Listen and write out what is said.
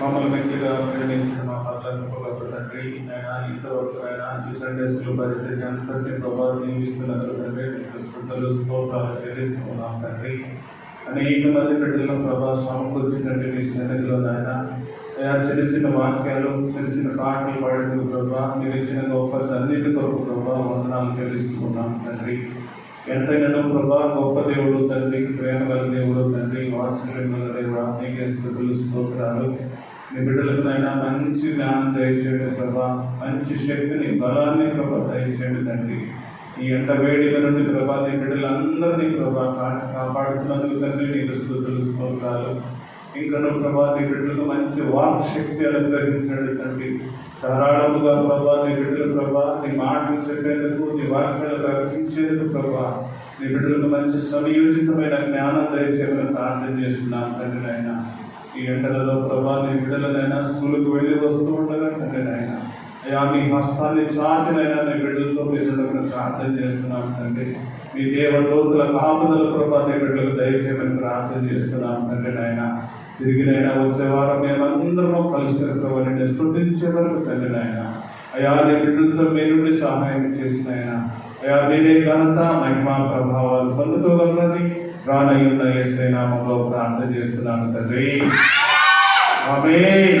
మమ్మల్ని వ్యక్తిగా ప్రేమించిన మా పట్ల తండ్రి ఆయన ఇంతవరకు ఆయన ఈ సండే స్కూల్ పరిస్థితి అంతటినీ ప్రభావం నియమిస్తున్నందుకు తండ్రి మీకు స్థుతులు స్తోత్రాలు చెల్లిస్తున్నాం తండ్రి. అనేక మంది బిడ్డలను ప్రభా సమకూర్చి తండ్రి మీ సన్నిధిలో నాయన. చిన్న చిన్న వాక్యాలు చిన్న చిన్న పాటలు పాడేందుకు ప్రభా మీరు ఇచ్చిన గొప్ప అన్నిటి కొరకు ప్రభా వందనాలు చెల్లిస్తున్నాం తండ్రి. ఎంతైనా ప్రభా గొప్ప దేవుడు తండ్రి ప్రేమ గల దేవుడు తండ్రి వాత్సల్యం గల దేవుడు నీకే స్థుతులు స్తోత్రాలు. మీ బిడ్డలకు నైనా మంచి జ్ఞానం దయచేయండి ప్రభా. మంచి శక్తిని బలాన్ని ప్రభా దయచేయండి తండ్రి. ఈ ఎంట వేడిల నుండి ప్రభా నీ బిడ్డలందరినీ ప్రభా కాపాడుతున్నందుకు తండ్రి నీకు స్థుతులు స్తోత్రాలు. ఇంకా ప్రభా నీ బిడ్డలకు మంచి వాక్ శక్తి అనుగ్రహించండి తండ్రి. ధారాళముగా ప్రభా నీ బిడ్డలు ప్రభా నీ మాటలు చెప్పేందుకు నీ వాక్యాలు ప్రకటించేందుకు ప్రభా నీ బిడ్డలకు మంచి సమయోచితమైన జ్ఞానం దయచేయమని ప్రార్థన చేస్తున్నాను తండ్రి నాయన. ఈ ఎండలలో ప్రభా నీ బిడ్డలనైనా స్కూల్కి వెళ్ళి వస్తూ ఉండగా తండ్రి నాయన. అయ్యా మీ హస్తాన్ని చాటినైనా నీ బిడ్డలతో మీరు ప్రార్థన చేస్తున్నాం తండ్రి. మీ దేవదూతుల కాపుదల ప్రభా నీ బిడ్డలకు దయచేయమని ప్రార్థన చేస్తున్నాం తండ్రి నాయన. తిరిగిన వచ్చే వారం మేమందరం కలిసి వారిని స్థుతించే వరకు తండ్రి నాయన. అయా నీ బిడ్డలతో మీరు సహాయం చేసిన ఆయన. అయా మీరే ఘనత మహిమ ప్రభావాలు పొందుకోగలరని రానయ్యున్న ఏసై నామంలో ప్రార్థన చేస్తున్నాను తండ్రి. ఆమేన్.